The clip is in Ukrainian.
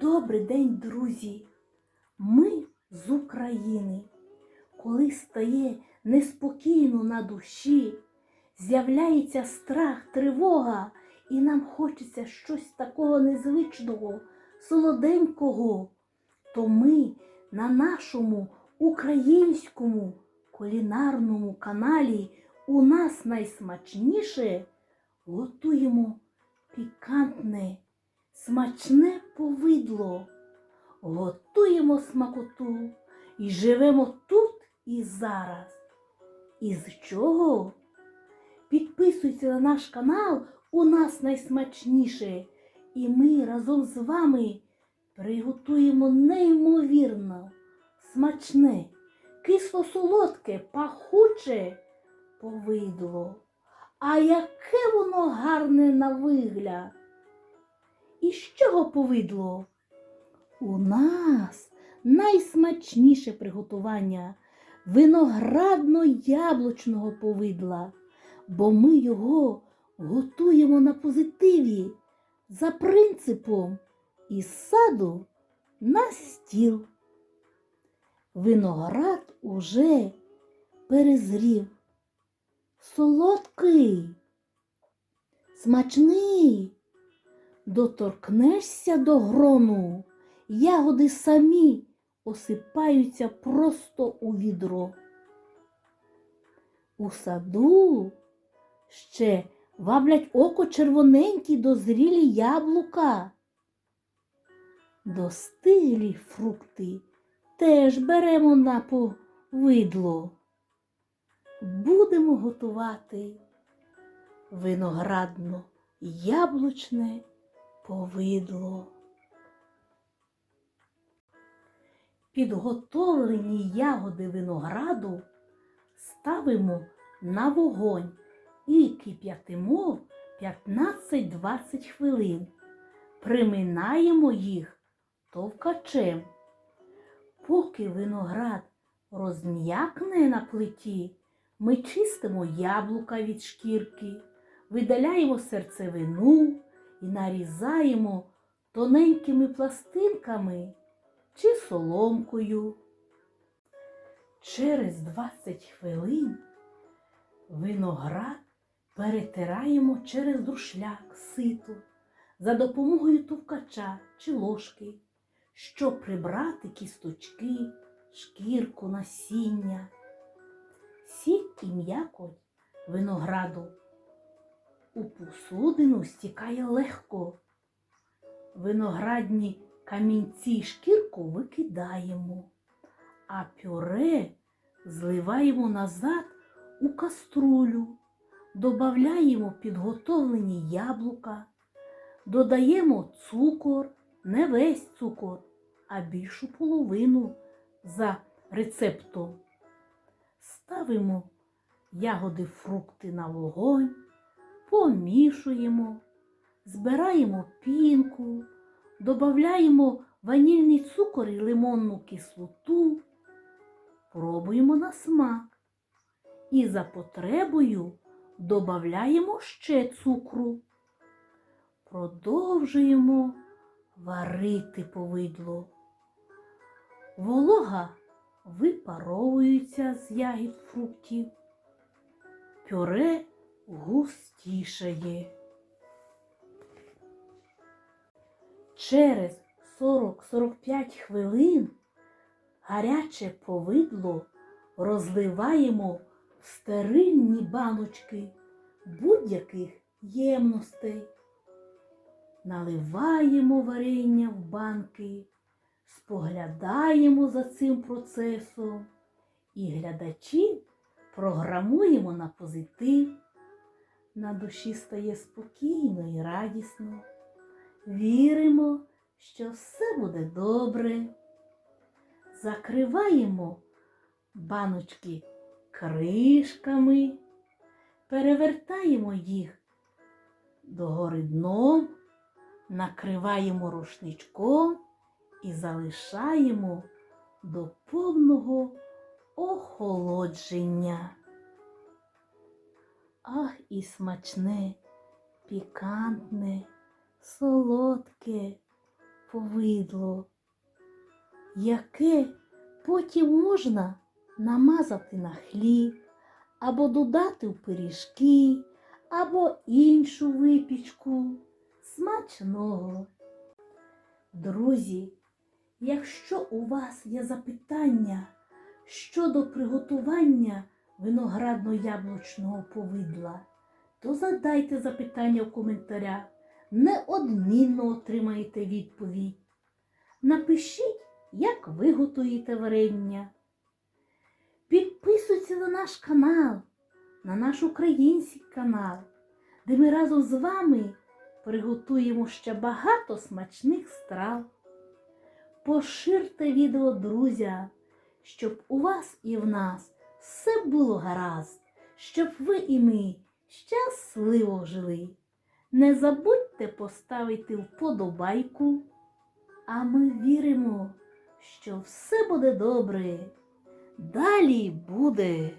Добрий день, друзі! Ми з України. Коли стає неспокійно на душі, з'являється страх, тривога, і нам хочеться щось такого незвичного, солоденького, то ми на нашому українському кулінарному каналі у нас найсмачніше готуємо пікантне, смачне повидло. Готуємо смакоту і живемо тут і зараз. Із чого? Підписуйся на наш канал, у нас найсмачніше, і ми разом з вами приготуємо неймовірно смачне, кисло-солодке, пахуче повидло. А яке воно гарне на вигляд! І з чого повидло? У нас найсмачніше приготування виноградно-яблучного повидла, бо ми його готуємо на позитиві за принципом із саду на стіл. Виноград уже перезрів, солодкий, смачний. Доторкнешся до грону, ягоди самі осипаються просто у відро. У саду ще ваблять око червоненькі дозрілі яблука. Достиглі фрукти теж беремо на повидло. Будемо готувати виноградно яблучне повидло. Підготовлені ягоди винограду ставимо на вогонь і кип'ятимо 15-20 хвилин. Приминаємо їх товкачем. Поки виноград розм'якне на плиті, ми чистимо яблука від шкірки, видаляємо серцевину і нарізаємо тоненькими пластинками чи соломкою. Через 20 хвилин виноград перетираємо через друшляк ситу за допомогою товкача чи ложки, щоб прибрати кісточки, шкірку, насіння, сік і м'якоть винограду. У посудину стікає легко. Виноградні камінці шкірку викидаємо, а пюре зливаємо назад у каструлю, додаємо підготовлені яблука, додаємо цукор, не весь цукор, а більшу половину за рецептом. Ставимо ягоди, фрукти на вогонь, помішуємо, збираємо пінку, додаємо ванільний цукор і лимонну кислоту, пробуємо на смак і за потребою додаємо ще цукру. Продовжуємо варити повидло. Волога випаровується з ягід фруктів, пюре густішає. Через 40-45 хвилин гаряче повидло розливаємо в стерильні баночки будь-яких ємностей. Наливаємо варення в банки, споглядаємо за цим процесом і глядачі програмуємо на позитив. На душі стає спокійно і радісно. Віримо, що все буде добре. Закриваємо баночки кришками, перевертаємо їх догори дном, накриваємо рушничком і залишаємо до повного охолодження. Ах, і смачне, пікантне, солодке повидло, яке потім можна намазати на хліб, або додати в пиріжки, або іншу випічку. Смачного. Друзі, якщо у вас є запитання щодо приготування виноградно-яблучного повидла, то задайте запитання в коментарях. Неодмінно отримаєте відповідь. Напишіть, як ви готуєте варення. Підписуйтесь на наш канал, на наш український канал, де ми разом з вами приготуємо ще багато смачних страв. Поширте відео друзям, щоб у вас і в нас все було гаразд, щоб ви і ми щасливо жили. Не забудьте поставити вподобайку, а ми віримо, що все буде добре. Далі буде.